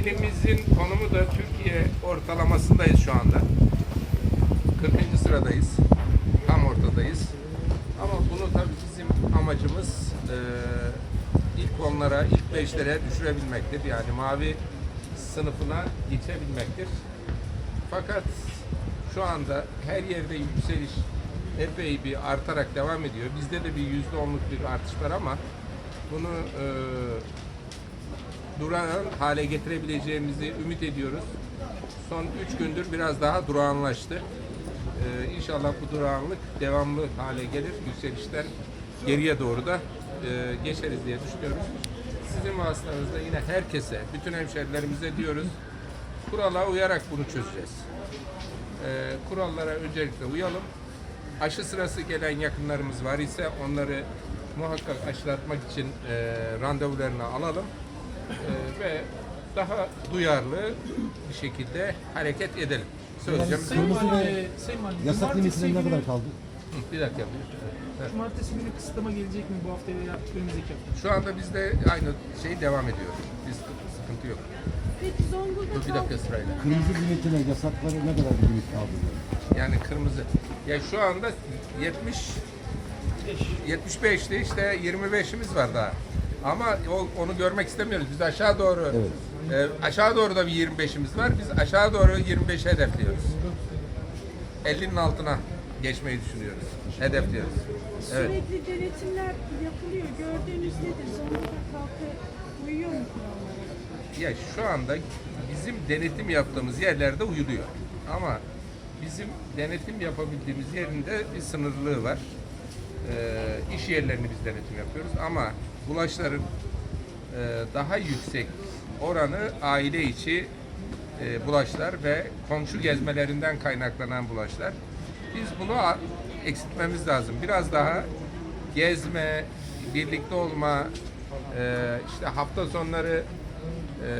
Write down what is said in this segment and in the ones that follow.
ilimizin konumu da Türkiye ortalamasındayız şu anda. 40. sıradayız. Tam ortadayız. Ama bunu tabii bizim amacımız e, ilk onlara, ilk beşlere düşürebilmektir. Yani mavi sınıfına geçebilmektir. Fakat şu anda her yerde yükseliş epey bir artarak devam ediyor. Bizde de bir yüzde onluk bir artış var ama bunu e, duran hale getirebileceğimizi ümit ediyoruz. Son üç gündür biraz daha durağanlaştı. Ee, inşallah bu durağanlık devamlı hale gelir. Yükselişten geriye doğru da e, geçeriz diye düşünüyoruz. Sizin vasıtanızda yine herkese, bütün hemşerilerimize diyoruz. Kurala uyarak bunu çözeceğiz. Ee, kurallara öncelikle uyalım. Aşı sırası gelen yakınlarımız var ise onları muhakkak aşılatmak için e, randevularını alalım ve daha duyarlı bir şekilde hareket edelim. Söyleyeceğim. Sayın Kırmızı ve Sayın Valim, Yasak cumartesi limitine ne günü- kadar kaldı? Bir dakika. Evet. Cumartesi günü kısıtlama gelecek mi bu hafta veya önümüzdeki hafta? Şu anda bizde aynı şey devam ediyor. Biz sıkıntı yok. Peki Zonguldak Dur bir dakika sırayla. Kırmızı limitine yasaklara ne kadar bir limit kaldı? Yani kırmızı. Ya şu anda 70 75'ti işte 25'imiz var daha. Ama o, onu görmek istemiyoruz. Biz aşağı doğru e, aşağı doğru da bir 25'imiz var. Biz aşağı doğru 25 hedefliyoruz. 50'nin altına geçmeyi düşünüyoruz. Hedefliyoruz. Evet. sürekli denetimler yapılıyor. Gördüğünüz nedir? Zonguldak halkı uyuyor mu? Ya şu anda bizim denetim yaptığımız yerlerde uyuluyor. Ama bizim denetim yapabildiğimiz yerinde bir sınırlılığı var. Ee, iş yerlerini biz denetim yapıyoruz ama bulaşların e, daha yüksek oranı aile içi e, bulaşlar ve komşu gezmelerinden kaynaklanan bulaşlar. Biz bunu eksiltmemiz lazım. Biraz daha gezme, birlikte olma, e, işte hafta sonları e,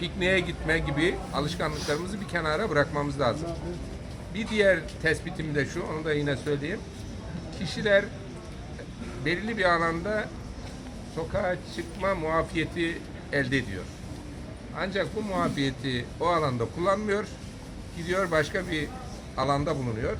pikniğe gitme gibi alışkanlıklarımızı bir kenara bırakmamız lazım. Bir diğer tespitim de şu, onu da yine söyleyeyim. Kişiler belirli bir alanda sokağa çıkma muafiyeti elde ediyor. Ancak bu muafiyeti o alanda kullanmıyor, gidiyor başka bir alanda bulunuyor.